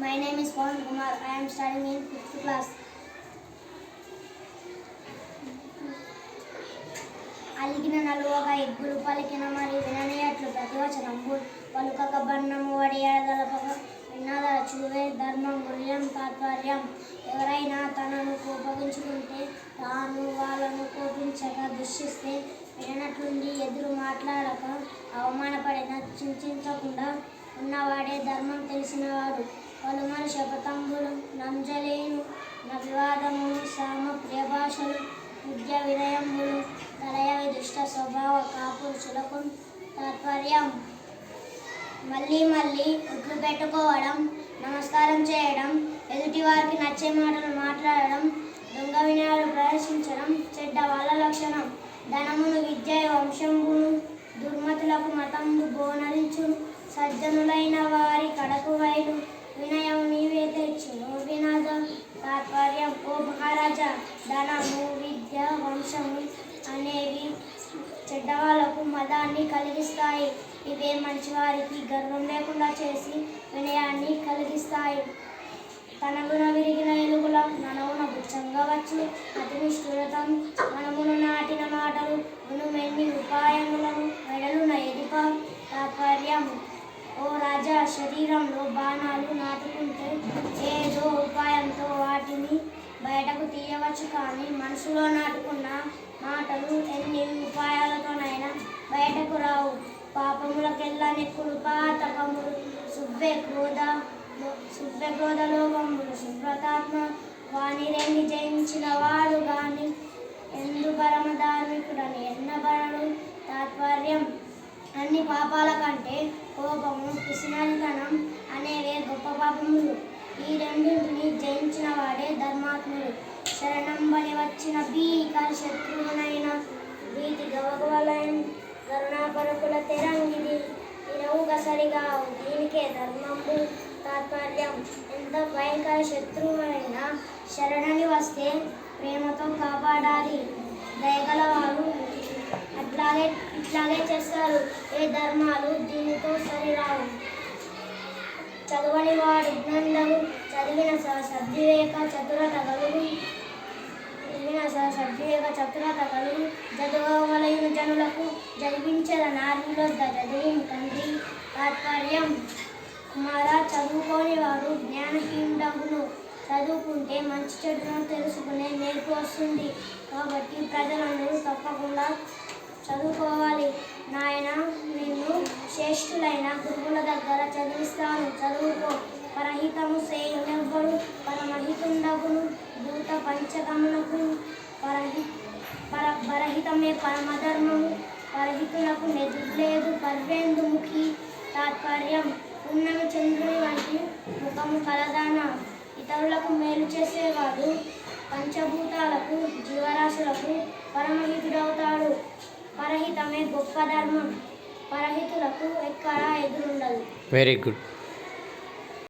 My name is Pawan Kumar. I am studying in fifth class. అలిగిన నలువక ఎగ్గులు పలికిన మరి విననయట్లు ప్రతివచనంబు పలుకక బన్నము వడి ఎడగలపక విన్నాదల చూవే ధర్మం మూల్యం తాత్పర్యం ఎవరైనా తనను కోపగించుకుంటే తాను వాళ్ళను కోపించక దృష్టిస్తే విననట్లుండి ఎదురు మాట్లాడక అవమానపడిన చింతించకుండా ఉన్నవాడే ధర్మం తెలిసినవాడు పలుమరు శపతంబులు నంజలేను నా సామ ప్రియభాషలు విద్య వినయములు తలయ దుష్ట స్వభావ కాపురుషులకు తాత్పర్యం. మళ్ళీ మళ్ళీ ఒట్లు పెట్టుకోవడం నమస్కారం చేయడం ఎదుటి వారికి నచ్చే మాటలు మాట్లాడడం దొంగ వినయాలు ప్రదర్శించడం చెడ్డ వాళ్ళ లక్షణం ధనమును విద్య వంశంబును దుర్మతులకు మతంబు బోనరించు సజ్జనులైన వారి కడ విద్య వంశము అనేవి చెడ్డవాళ్ళకు మదాన్ని కలిగిస్తాయి. ఇవే మంచివారికి గర్వం లేకుండా చేసి వినయాన్ని కలిగిస్తాయి. తనగున విరిగిన ఎలుగుల ననవున బుచ్చంగా వచ్చు అతి నిష్ఠురతం మనమును నాటిన మాటలు మును ఉపాయములను వెడలున ఎదిప తాత్పర్యము. ఓ రాజా శరీరంలో బాణాలు నాటుకుంటే ఏదో బయటకు తీయవచ్చు కానీ మనసులో నాటుకున్న మాటలు ఎన్ని ఉపాయాలతోనైనా బయటకు రావు. పాపములకెల్లా నెక్కుడు పాతకములు సువ్వె క్రోధ శుభ్ర క్రోధ లోకములు శుభ్రతాత్మ వాణి రెండి జయించిన వాడు గాని ఎందు పరమ ధార్మికుడని ఎన్నబడడు. తాత్పర్యం అన్ని పాపాల కంటే కోపము కృష్ణ రెండింటిని జయించిన వాడే ధర్మాత్ముడు. శరణంబని వచ్చిన భీకర శత్రువునైన వీటి గవగవలైన కరుణాపరకుల తెరంగిది. ఇరవుగ సరిగా దీనికే ధర్మము తాత్పర్యం. ఎంత భయంకర శత్రువునైనా శరణని వస్తే ప్రేమతో కాపాడాలి. దయగలవారు అట్లాగే ఇట్లాగే చేస్తారు. ఏ ధర్మాలు దీనితో సరిరావు. చదవని వాడు జ్ఞండము సద్వివేక చతురత కలుగు చదివిన సద్వివేక చతురత కలుగు చదువలైన జనులకు చదివించద నారులొద్ద చదివిన తండ్రి తాత్పర్యం కుమార చదువుకోని వారు జ్ఞానహీనుడగును. చదువుకుంటే మంచి చెడును తెలుసుకునే నేర్పు వస్తుంది. కాబట్టి ప్రజలందరూ తప్పకుండా చదువుకోవాలి. నాయన నేను శ్రేష్ఠులైన గురువుల దగ్గర చదివిస్తాను. చదువుకో. పరహితము సేయునెవ్వడు పరమహితుండగును భూత పంచకమునకు పరహి పర పరహితమే పరమధర్మము. పరహితులకు నెదులేదు పర్వేందుముఖి తాత్పర్యం. ఉన్నమి చంద్రుని వంటి ముఖము కలదాన. ఇతరులకు మేలు చేసేవాడు పంచభూతాలకు జీవరాశులకు పరమహితుడవుతాడు. పరహితమే గొప్ప ధర్మం. పరహితులకు ఎక్కడా ఎదురుండదు. Very good